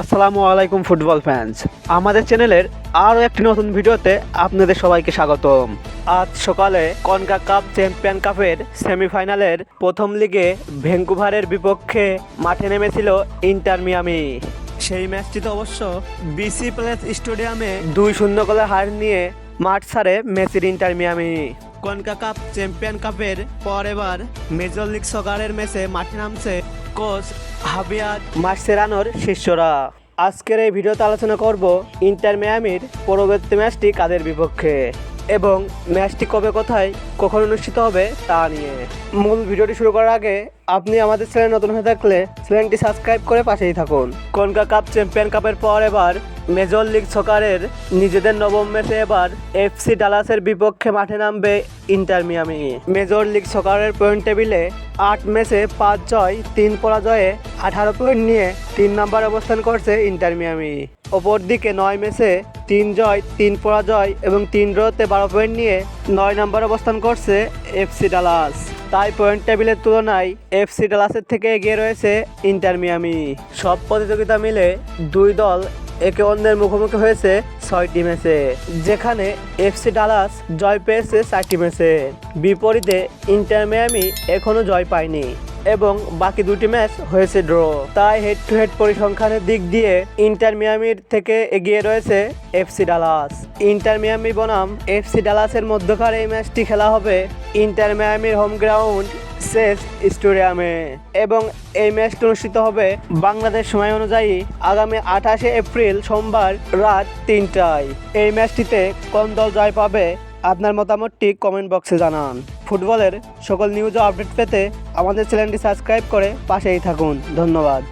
আসসালামু আলাইকুম, football fans আমাদের চ্যানেলের আরও একটি নতুন ভিডিওতে আপনাদের সবাইকে স্বাগতম। আজ সকালে কনকা কাপ চ্যাম্পিয়ন কাপের সেমিফাইনালের প্রথম লিগে ভ্যাঙ্কুভারের বিপক্ষে মাঠে নেমেছিল ইন্টার মিয়ামি। সেই ম্যাচটিতে অবশ্য বিসি প্লেস স্টেডিয়ামে দুই শূন্য গোলে হার নিয়ে মাঠ ছাড়ে মেসির Inter Miami. Concacaf champion কাপের পর এবার মেজর লিগ সকারের ম্যাচে মাঠে নামছে কোচ হাবিয়ার মার্সেরানোর শিষ্যরা। আজকের এই ভিডিওতে আলোচনা করব ইন্টার মিয়ামির পরবর্তী ম্যাচটি কাদের বিপক্ষে এবং ম্যাচটি কবে কোথায়, কখন অনুষ্ঠিত হবে তা নিয়ে। মূল ভিডিওটি শুরু করার আগে আপনি আমাদের চ্যানেল নতুন হয়ে থাকলে চ্যানেলটি সাবস্ক্রাইব করে পাশেই থাকুন। কনকা কাপ চ্যাম্পিয়ন কাপের পর এবার মেজর লিগ সকারের নিজেদের নবম ম্যাচে এবার এফসি ডালাসের বিপক্ষে মাঠে নামবে ইন্টার মিয়ামি। মেজর লিগ সকারের পয়েন্ট টেবিলে আট ম্যাচে পাঁচ জয়, তিন পরাজয়ে আঠারো পয়েন্ট নিয়ে তিন নম্বর অবস্থান করছে ইন্টার মিয়ামি। অপরদিকে নয় ম্যাচে তিন জয়, তিন পরাজয় এবং তিন ড্রতে বারো পয়েন্ট নিয়ে নয় নম্বর অবস্থান করছে এফসি ডালাস। তাই পয়েন্ট টেবিলের তুলনায় এফসি ডালাসের থেকে এগিয়ে রয়েছে ইন্টার মিয়ামি সব প্রতিযোগিতা মিলে দুই দল একে অন্যের মুখোমুখি হয়েছে ছয়টি ম্যাচে, যেখানে এফসি ডালাস জয় পেয়েছে চারটি ম্যাচে। বিপরীতে ইন্টার মিয়ামি এখনও জয় পায়নি। এবং বাকি দুটি ম্যাচ হয়েছে ড্র। তাই হেড টু হেড পরিসংখ্যানের দিক দিয়ে ইন্টার মিয়ামির থেকে এগিয়ে রয়েছে এফসি ডালাস। ইন্টার মিয়ামি বনাম এফসি ডালাসের মধ্যকার এই ম্যাচটি খেলা হবে ইন্টার মিয়ামির হোম গ্রাউন্ড সেস স্টেডিয়ামে এবং এই ম্যাচটি অনুষ্ঠিত হবে বাংলাদেশ সময় অনুযায়ী আগামী আঠাশে এপ্রিল সোমবার রাত তিনটায়। এই ম্যাচটিতে কোন দল জয় পাবে, আপনার মতামতটি কমেন্ট বক্সে জানান। ফুটবলের সকল নিউজ ও আপডেট পেতে আমাদের চ্যানেলটি সাবস্ক্রাইব করে পাশেই থাকুন। ধন্যবাদ।